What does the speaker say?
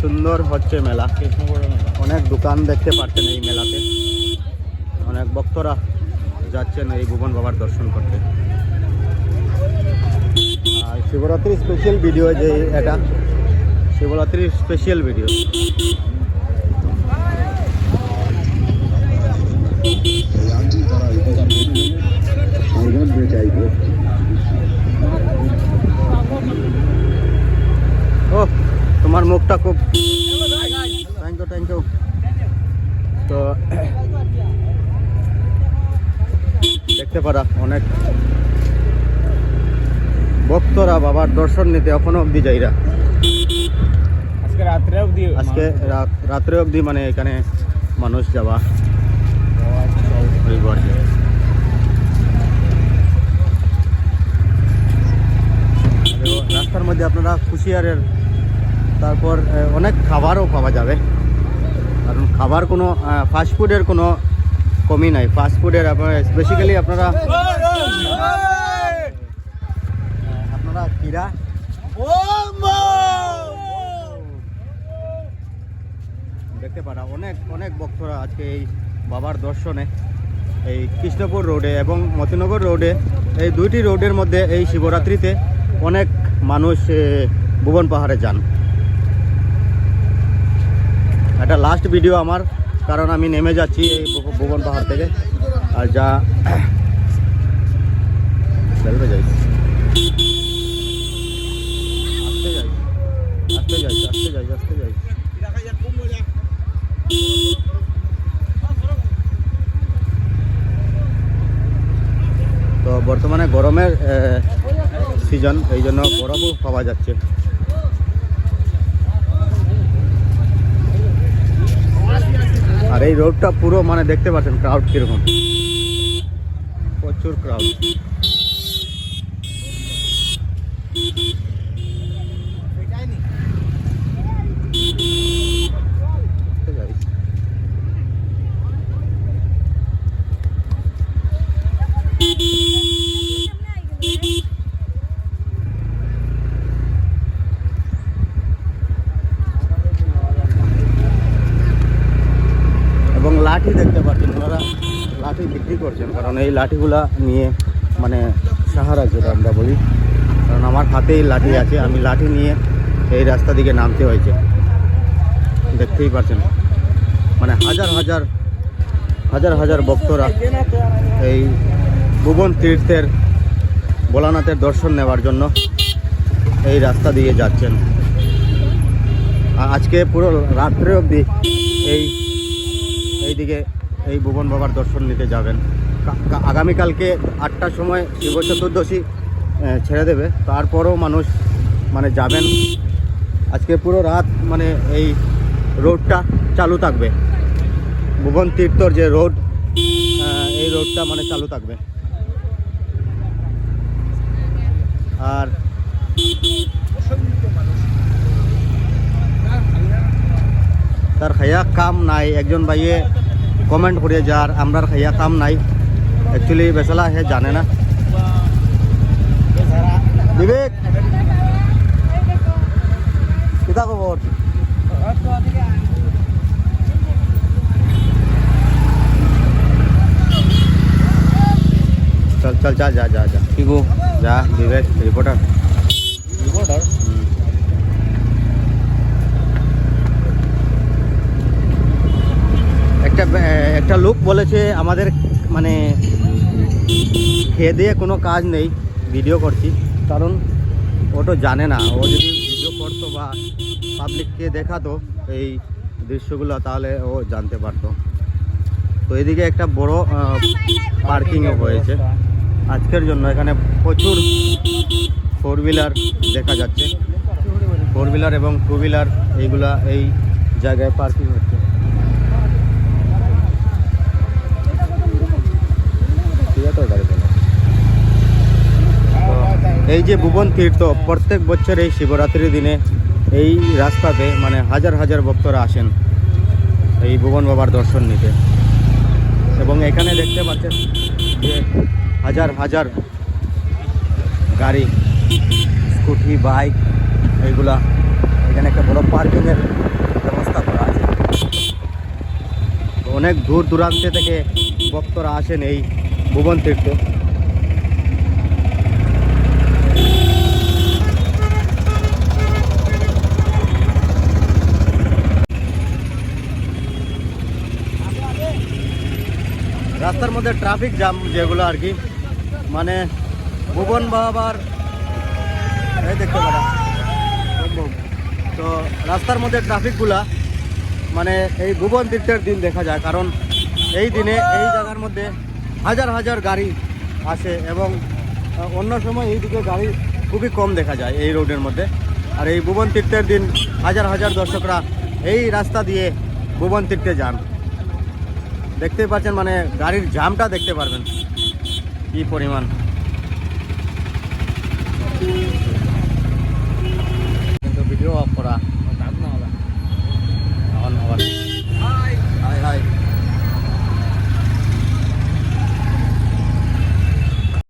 সুন্দর হচ্ছে মেলা। অনেক দোকান দেখতে পাচ্ছেন এই মেলাতে। অনেক ভক্তরা যাচ্ছেন এই ভুবন বাবার দর্শন করতে। আর শিবরাত্রির স্পেশাল ভিডিও যে এটা শিবরাত্রির স্পেশাল ভিডিও খুব থ্যাংক ইউ থ্যাংক ইউ তো দেখতে পারা অনেক ভক্তরা বাবার দর্শন নিতে এখনও অবধি যাইরা আজকে রাত্রে অবধি আজকে রাত রাত্রে অবধি মানে এখানে মানুষ যাওয়া রাস্তার মধ্যে আপনারা কুশিয়ারের তারপর অনেক খাবারও পাওয়া যাবে। কারণ খাবার কোনো ফাস্ট ফুডের কোনো কমি নাই। ফাস্ট ফুডের আপনার বেসিক্যালি আপনারা আপনারা কিরা? দেখতে পারা, অনেক অনেক ভক্তরা আজকে এই বাবার দর্শনে, এই কৃষ্ণপুর রোডে এবং মতিনগর রোডে, এই দুইটি রোডের মধ্যে এই শিবরাত্রিতে অনেক মানুষ ভুবন পাহাড়ে যান। এটা লাস্ট ভিডিও আমার, কারণ আমি নেমে যাচ্ছি এই ভুবন পাহাড় থেকে। আর যা তো বর্তমানে গরমের সিজন এই জন্য বরফও পাওয়া যাচ্ছে। এই রোডটা পুরো মানে দেখতে পাচ্ছেন ক্রাউড কীরকম। প্রচুর ক্রাউড এবং লাঠি দেখতে পাচ্ছেন ওনারা লাঠি বিক্রি করছেন। কারণ এই লাঠিগুলা নিয়ে মানে সাহারা যেটা আমরা বলি, কারণ আমার হাতেই লাঠি আছে, আমি লাঠি নিয়ে এই রাস্তা দিকে নামতে হয়েছে। দেখতেই পাচ্ছেন। মানে হাজার হাজার হাজার হাজার ভক্তরা এই ভুবন তীর্থের ভোলানাথের দর্শন নেওয়ার জন্য এই রাস্তা দিয়ে যাচ্ছেন। আজকে পুরো রাত্রে অবধি এই, এইদিকে এই ভুবন বাবার দর্শন নিতে যাবেন। আগামীকালকে আটটার সময় শিব চতুর্দশী ছেড়ে দেবে। তারপরও মানুষ মানে যাবেন। আজকে পুরো রাত মানে এই রোডটা চালু থাকবে। ভুবন তীর্থর যে রোড এই রোডটা মানে চালু থাকবে। আর তার খাইয়া কাম নাই। একজন ভাইয়ে কমেন্ট করে যার আমরার খাইয়া কাম নাই। অ্যাকচুয়ালি বেসালা হে জানে না। বিবেক! কিতা খবর চল চল যা যা যা যা। কি গো? যা বিবেক রিপোর্টার একটা লোক বলেছে, আমাদের মানে খেয়ে দিয়ে কোনো কাজ নেই ভিডিও করছি। কারণ ও তো জানে না, ও যদি ভিডিও করতো বা পাবলিককে দেখাতো এই দৃশ্যগুলো, তাহলে ও জানতে পারতো। তো এদিকে একটা বড় পার্কিংও হয়েছে। আজকের জন্য এখানে প্রচুর ফোর হুইলার দেখা যাচ্ছে। ফোর হুইলার এবং টু হুইলার এইগুলা এই জায়গায় পার্কিং হচ্ছে। এই যে ভুবন তীর্থ, প্রত্যেক বছর এই শিবরাত্রির দিনে এই রাস্তাতে মানে হাজার হাজার ভক্তরা আসেন এই ভুবন বাবার দর্শন নিতে। এবং এখানে দেখতে পাচ্ছেন যে হাজার হাজার গাড়ি, স্কুটি, বাইক এইগুলা এখানে একটা বড় পার্কিংয়ের ব্যবস্থা করা আছে। অনেক দূর দূরান্তে থেকে ভক্তরা আসেন এই ভুবন তীর্থে। রাস্তার মধ্যে ট্রাফিক জ্যাম যেগুলো আর কি। মানে ভুবন বাবার, এই দেখতে পারা। তো রাস্তার মধ্যে ট্রাফিকগুলা মানে এই ভুবন তীর্থের দিন দেখা যায়, কারণ এই দিনে এই জায়গার মধ্যে হাজার হাজার গাড়ি আসে এবং অন্য সময় এই দিকে গাড়ি খুবই কম দেখা যায় এই রোডের মধ্যে। আর এই ভুবন তীর্থের দিন হাজার হাজার দর্শকরা এই রাস্তা দিয়ে ভুবন তীর্থে যান। দেখতে পাচ্ছেন মানে গাড়ির জামটা দেখতে পারবেন। কি পরিমাণ।